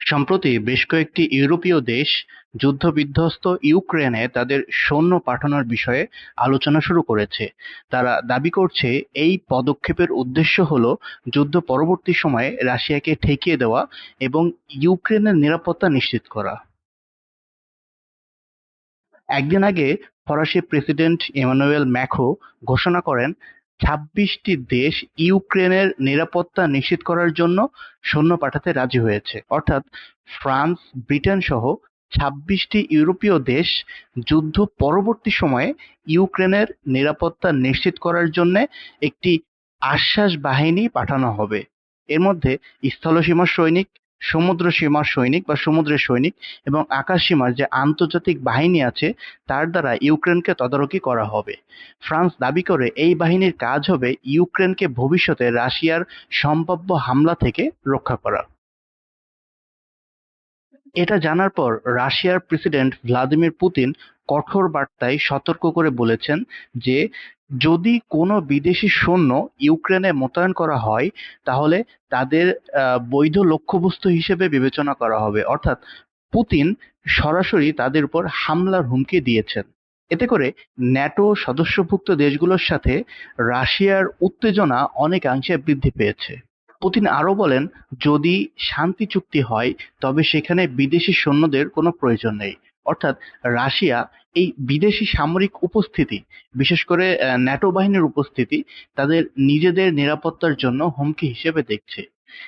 সম্প্রতি বেশ কয়েকটি ইউরোপীয় দেশ যুদ্ধবিধ্বস্ত ইউক্রেনে তাদের সৈন্য পাঠানোর বিষয়ে আলোচনা শুরু করেছে। তারা দাবি করছে, এই পদক্ষেপের উদ্দেশ্য হল যুদ্ধ পরবর্তী সময়ে রাশিয়াকে ঠেকিয়ে দেওয়া এবং ইউক্রেনের নিরাপত্তা নিশ্চিত করা। একদিন আগে ফরাসি প্রেসিডেন্ট ইমানুয়েল ম্যাখো ঘোষণা করেন ছাব্বিশটি দেশ ইউক্রেনের নিরাপত্তা নিশ্চিত করার জন্য সৈন্য পাঠাতে রাজি হয়েছে। অর্থাৎ ফ্রান্স, ব্রিটেন সহ ছাব্বিশটি ইউরোপীয় দেশ যুদ্ধ পরবর্তী সময়ে ইউক্রেনের নিরাপত্তা নিশ্চিত করার জন্য একটি আশ্বাস বাহিনী পাঠানো হবে। এর মধ্যে স্থলসীমার সৈনিক সমুদ্র সীমার সৈনিক বা সমুদ্রের সৈনিক এবং আকাশ সীমার যে আন্তর্জাতিক বাহিনী আছে, তার দ্বারা ইউক্রেনকে তদারকি করা হবে। ফ্রান্স দাবি করে এই বাহিনীর কাজ হবে ইউক্রেনকে ভবিষ্যতে রাশিয়ার সম্ভাব্য হামলা থেকে রক্ষা করা। এটা জানার পর রাশিয়ার প্রেসিডেন্ট ভ্লাদিমির পুতিন কঠোর বার্তায় সতর্ক করে বলেছেন যে, যদি কোনো বিদেশি সৈন্য ইউক্রেনে মোতায়েন করা হয়, তাহলে তাদের বৈধ লক্ষ্যবস্তু হিসেবে বিবেচনা করা হবে। অর্থাৎ পুতিন সরাসরি তাদের উপর হামলার হুমকি দিয়েছেন। এতে করে ন্যাটো সদস্যভুক্ত দেশগুলোর সাথে রাশিয়ার উত্তেজনা অনেকাংশে বৃদ্ধি পেয়েছে। পুতিন আরও বলেন, যদি শান্তি চুক্তি হয়, তবে সেখানে বিদেশি সৈন্যদের কোনো প্রয়োজন নেই। অর্থাৎ রাশিয়া এই বিদেশি সামরিক উপস্থিতি, বিশেষ করে ন্যাটো বাহিনীর উপস্থিতি তাদের নিজেদের নিরাপত্তার জন্য হুমকি হিসেবে দেখছে।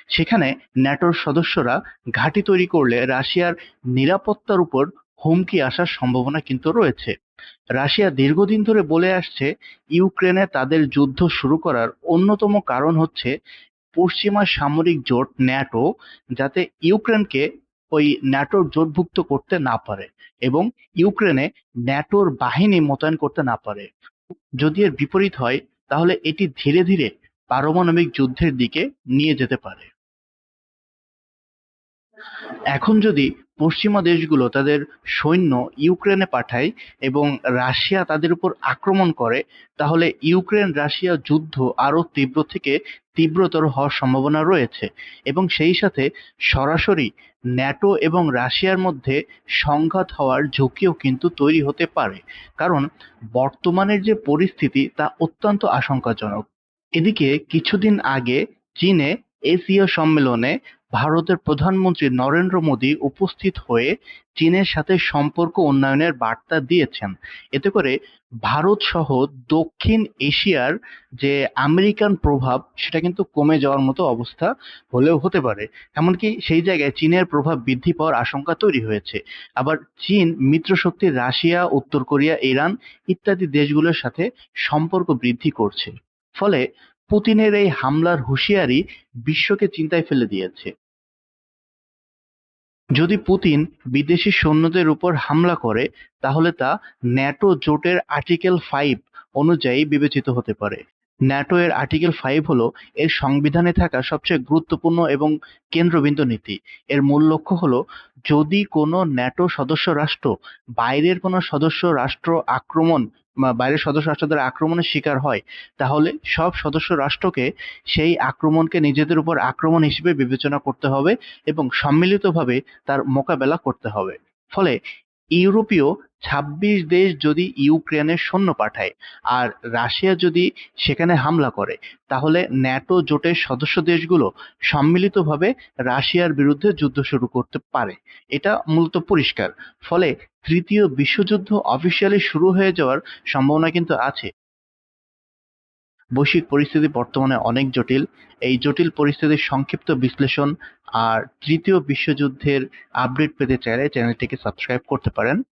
সেখানে ন্যাটোর সদস্যরা ঘাঁটি তৈরি করলে রাশিয়ার নিরাপত্তার উপর হুমকি আসার সম্ভাবনা কিন্তু রয়েছে। রাশিয়া দীর্ঘদিন ধরে বলে আসছে, ইউক্রেনে তাদের যুদ্ধ শুরু করার অন্যতম কারণ হচ্ছে পশ্চিমা সামরিক জোট ন্যাটো, যাতে ইউক্রেনকে ওই ন্যাটোর জোটভুক্ত করতে না পারে এবং ইউক্রেনে ন্যাটোর বাহিনী মোতায়েন করতে না পারে। যদি এর বিপরীত হয়, তাহলে এটি ধীরে ধীরে পারমাণবিক যুদ্ধের দিকে নিয়ে যেতে পারে। এখন যদি পশ্চিমা দেশগুলো তাদের সৈন্য ইউক্রেনে পাঠায় এবং রাশিয়া তাদের উপর আক্রমণ করে, তাহলে ইউক্রেন রাশিয়া যুদ্ধ আরও তীব্র থেকে তীব্রতর হওয়ার সম্ভাবনা রয়েছে। এবং সেই সাথে সরাসরি ন্যাটো এবং রাশিয়ার মধ্যে সংঘাত হওয়ার ঝুঁকিও কিন্তু তৈরি হতে পারে। কারণ বর্তমানের যে পরিস্থিতি তা অত্যন্ত আশঙ্কাজনক। এদিকে কিছুদিন আগে চীনে এশীয় সম্মেলনে ভারতের প্রধানমন্ত্রী নরেন্দ্র মোদী উপস্থিত হয়ে চীনের সাথে সম্পর্ক উন্নয়নের বার্তা দিয়েছেন। এতে করে ভারত সহ দক্ষিণ এশিয়ার যে আমেরিকান প্রভাব, সেটা কিন্তু কমে যাওয়ার মতো অবস্থা হলেও হতে পারে। এমনকি সেই জায়গায় চীনের প্রভাব বৃদ্ধি পাওয়ার আশঙ্কা তৈরি হয়েছে। আবার চীন মিত্রশক্তি রাশিয়া, উত্তর কোরিয়া, ইরান ইত্যাদি দেশগুলোর সাথে সম্পর্ক বৃদ্ধি করছে। ফলে পুতিনের এই হামলার হুঁশিয়ারি বিশ্বকে চিন্তায় ফেলে দিয়েছে। যদি পুতিন বিদেশি সৈন্যদের উপর হামলা করে, তাহলে তা ন্যাটো জোটের আর্টিকেল ফাইভ অনুযায়ী বিবেচিত হতে পারে। ন্যাটো এর আর্টিকেল ফাইভ হলো এর সংবিধানে থাকা সবচেয়ে গুরুত্বপূর্ণ এবং কেন্দ্রবিন্দু নীতি। এর মূল লক্ষ্য হলো, যদি কোনো ন্যাটো সদস্য রাষ্ট্র, বাইরের কোনো সদস্য রাষ্ট্র আক্রমণ বাইরের সদস্য রাষ্ট্রদের আক্রমণের শিকার হয়, তাহলে সব সদস্য রাষ্ট্রকে সেই আক্রমণকে নিজেদের উপর আক্রমণ হিসেবে বিবেচনা করতে হবে এবং সম্মিলিতভাবে তার মোকাবেলা করতে হবে। ফলে ইউরোপীয় ছাব্বিশ দেশ যদি ইউক্রেনে সৈন্য পাঠায় আর রাশিয়া যদি সেখানে হামলা করে, তাহলে ন্যাটো জোটের সদস্য দেশগুলো সম্মিলিতভাবে রাশিয়ার বিরুদ্ধে যুদ্ধ শুরু করতে পারে। এটা মূলত পরিষ্কার। ফলে তৃতীয় বিশ্বযুদ্ধ অফিসিয়ালি শুরু হয়ে যাওয়ার সম্ভাবনা কিন্তু আছে। বৈশ্বিক পরিস্থিতি বর্তমানে অনেক জটিল। এই জটিল পরিস্থিতির সংক্ষিপ্ত বিশ্লেষণ আর তৃতীয় বিশ্বযুদ্ধের আপডেট পেতে চাইলে চ্যানেলটিকে সাবস্ক্রাইব করতে পারেন।